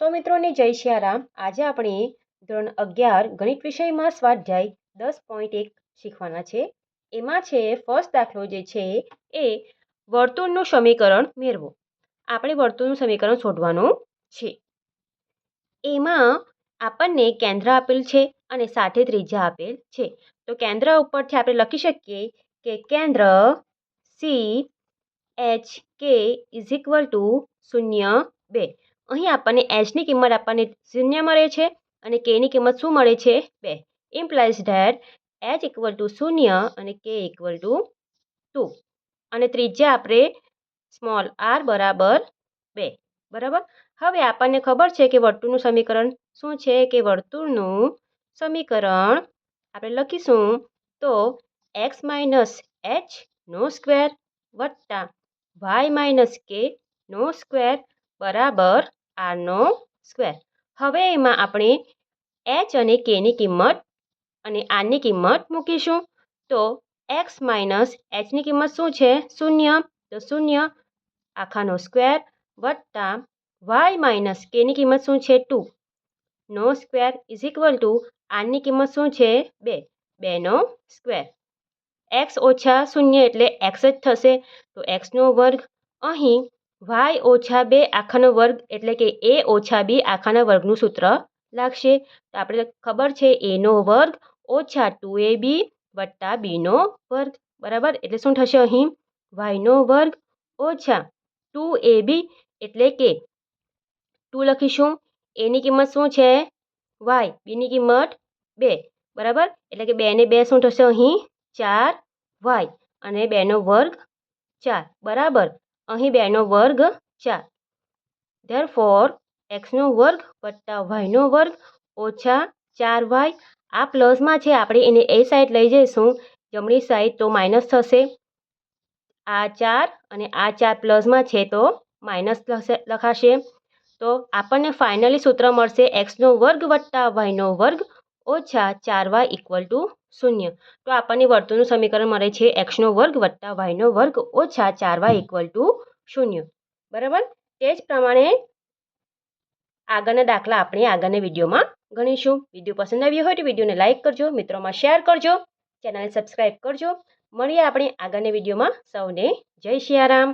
સો મિત્રોને જય સિયારામ આજે આપણે ધોરણ અગિયાર ગણિત વિષયમાં સ્વાધ્યાય દસ પોઈન્ટ એક શીખવાના છે. એમાં છે ફર્સ્ટ દાખલો જે છે એ વર્તુળનું સમીકરણ મેળવો. આપણે વર્તુળનું સમીકરણ શોધવાનું છે. એમાં આપણને કેન્દ્ર આપેલ છે અને સાથે ત્રિજ્યા આપેલ છે. તો કેન્દ્ર ઉપરથી આપણે લખી શકીએ કે કેન્દ્ર C H K is equal to શૂન્ય બે. અહીં આપણને એચની કિંમત આપણને શૂન્ય મળે છે અને કેની કિંમત શું મળે છે? બે. Implies that H equal to શૂન્ય અને કે ઇક્વલ ટુ ટુ અને ત્રીજા આપણે સ્મોલ આર બરાબર બે. બરાબર? હવે આપણને ખબર છે કે વર્તુળનું સમીકરણ શું છે? કે વર્તુળનું સમીકરણ આપણે લખીશું તો એક્સ માઇનસ એચ નો સ્ક્વેર વત્તા વાય માઇનસ કે નો સ્ક્વેર બરાબર આરનો સ્ક્વેર. હવે એમાં આપણે એચ અને કેની કિંમત અને આરની કિંમત મૂકીશું. તો એક્સ માઇનસ એચની કિંમત શું છે? શૂન્ય. તો શૂન્ય. આખાનો સ્ક્વેર વત્તા વાય માઇનસ કેની કિંમત શું છે? ટુ. નો સ્ક્વેર ઇઝ ઇક્વલ ટુ આરની કિંમત શું છે? બે. બેનો સ્ક્વેર. એક્સ ઓછા શૂન્ય એટલે એક્સ જ થશે. તો એક્સનો વર્ગ અહીં વાય ઓછા બે આખાનો વર્ગ એટલે કે એ ઓછા બી આખાના વર્ગનું સૂત્ર લાગશે. તો આપણે ખબર છે એનો વર્ગ ઓછા ટુ એ બી વત્તા બીનો વર્ગ. બરાબર? એટલે શું થશે અહીં? વાયનો વર્ગ ઓછા ટુ એ બી એટલે કે ટુ લખીશું. એની કિંમત શું છે? વાય. બીની કિંમત બે. બરાબર? એટલે કે બેને બે શું થશે અહીં? ચાર વાય. અને બેનો વર્ગ ચાર. બરાબર? અહીં બેનો વર્ગ ચાર. ધેર ફોર એક્સનો વર્ગ વત્તા વાયનો વર્ગ ઓછા ચાર વાય આ પ્લસમાં છે, આપણે એને એ સાઈડ લઈ જઈશું. જમણી સાઈડ તો માઇનસ થશે. આ ચાર અને આ ચાર પ્લસમાં છે તો માઇનસ લખાશે. તો આપણને ફાઇનલી સૂત્ર મળશે એક્સનો વર્ગ વત્તા વાયનો વર્ગ ઓછા ચાર વાય ઇક્વલ ટુ શૂન્ય. તો આપણને વર્તુળનું સમીકરણ મળે છે એક્સનો વર્ગ વત્તા વાયનો વર્ગ ઓછા ચાર વાય ઇક્વલ ટુ શૂન્ય. બરાબર? તે જ પ્રમાણે આગળના દાખલા આપણે આગળના વિડીયોમાં ગણીશું. વીડિયો પસંદ આવ્યો હોય તો વિડીયોને લાઇક કરજો, મિત્રોમાં શેર કરજો, ચેનલને સબસ્ક્રાઈબ કરજો. મળીએ આપણે આગળના વિડીયોમાં. સૌને જય સિયારામ